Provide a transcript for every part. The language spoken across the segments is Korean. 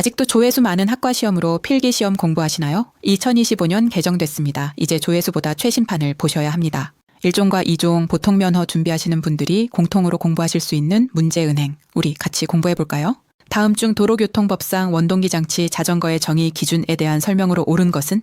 아직도 조회수 많은 학과 시험으로 필기 시험 공부하시나요? 2025년 개정됐습니다. 이제 조회수보다 최신판을 보셔야 합니다. 1종과 2종 보통 면허 준비하시는 분들이 공통으로 공부하실 수 있는 문제은행. 우리 같이 공부해 볼까요? 다음 중 도로교통법상 원동기 장치 자전거의 정의 기준에 대한 설명으로 옳은 것은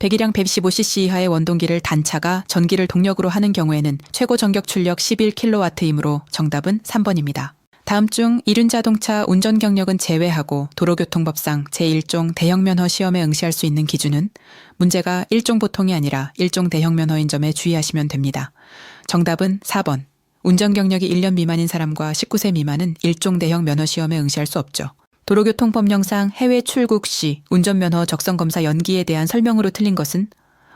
배기량 115cc 이하의 원동기를 단차가 전기를 동력으로 하는 경우에는 최고 전격 출력 11kW이므로 정답은 3번입니다. 다음 중 이륜 자동차 운전 경력은 제외하고 도로교통법상 제1종 대형 면허 시험에 응시할 수 있는 기준은 문제가 1종 보통이 아니라 1종 대형 면허인 점에 주의하시면 됩니다. 정답은 4번. 운전 경력이 1년 미만인 사람과 19세 미만은 1종 대형 면허 시험에 응시할 수 없죠. 도로교통법령상 해외 출국 시 운전면허 적성검사 연기에 대한 설명으로 틀린 것은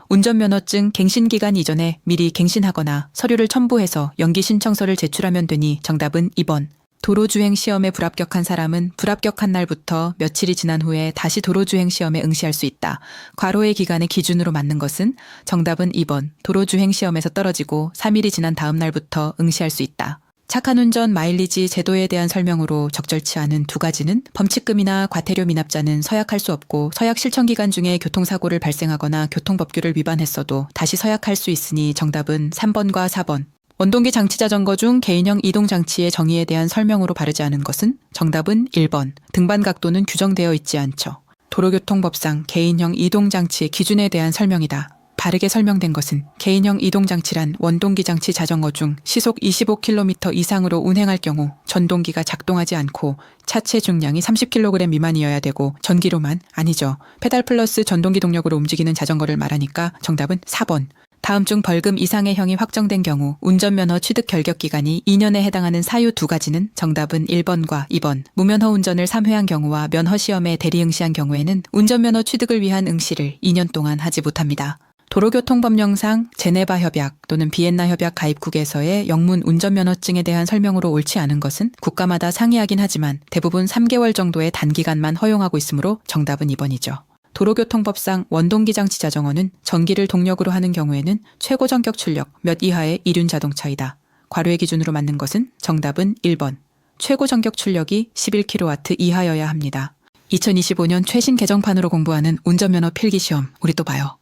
운전면허증 갱신 기간 이전에 미리 갱신하거나 서류를 첨부해서 연기 신청서를 제출하면 되니 정답은 2번. 도로주행 시험에 불합격한 사람은 불합격한 날부터 며칠이 지난 후에 다시 도로주행 시험에 응시할 수 있다. 과로의 기간의 기준으로 맞는 것은 정답은 2번. 도로주행 시험에서 떨어지고 3일이 지난 다음 날부터 응시할 수 있다. 착한 운전 마일리지 제도에 대한 설명으로 적절치 않은 두 가지는 범칙금이나 과태료 미납자는 서약할 수 없고 서약 실천 기간 중에 교통사고를 발생하거나 교통법규를 위반했어도 다시 서약할 수 있으니 정답은 3번과 4번. 원동기 장치 자전거 중 개인형 이동 장치의 정의에 대한 설명으로 바르지 않은 것은 정답은 1번. 등반 각도는 규정되어 있지 않죠. 도로교통법상 개인형 이동 장치의 기준에 대한 설명이다. 바르게 설명된 것은 개인형 이동 장치란 원동기 장치 자전거 중 시속 25km 이상으로 운행할 경우 전동기가 작동하지 않고 차체 중량이 30kg 미만이어야 되고 전기로만 아니죠. 페달 플러스 전동기 동력으로 움직이는 자전거를 말하니까 정답은 4번. 다음 중 벌금 이상의 형이 확정된 경우 운전면허 취득 결격 기간이 2년에 해당하는 사유 두 가지는 정답은 1번과 2번. 무면허 운전을 3회한 경우와 면허 시험에 대리 응시한 경우에는 운전면허 취득을 위한 응시를 2년 동안 하지 못합니다. 도로교통법령상 제네바 협약 또는 비엔나 협약 가입국에서의 영문 운전면허증에 대한 설명으로 옳지 않은 것은 국가마다 상이하긴 하지만 대부분 3개월 정도의 단기간만 허용하고 있으므로 정답은 2번이죠. 도로교통법상 원동기 장치 자전거는 전기를 동력으로 하는 경우에는 최고 전격 출력 몇 이하의 이륜 자동차이다. 과로의 기준으로 맞는 것은 정답은 1번. 최고 전격 출력이 11kW 이하여야 합니다. 2025년 최신 개정판으로 공부하는 운전면허 필기시험 우리 또 봐요.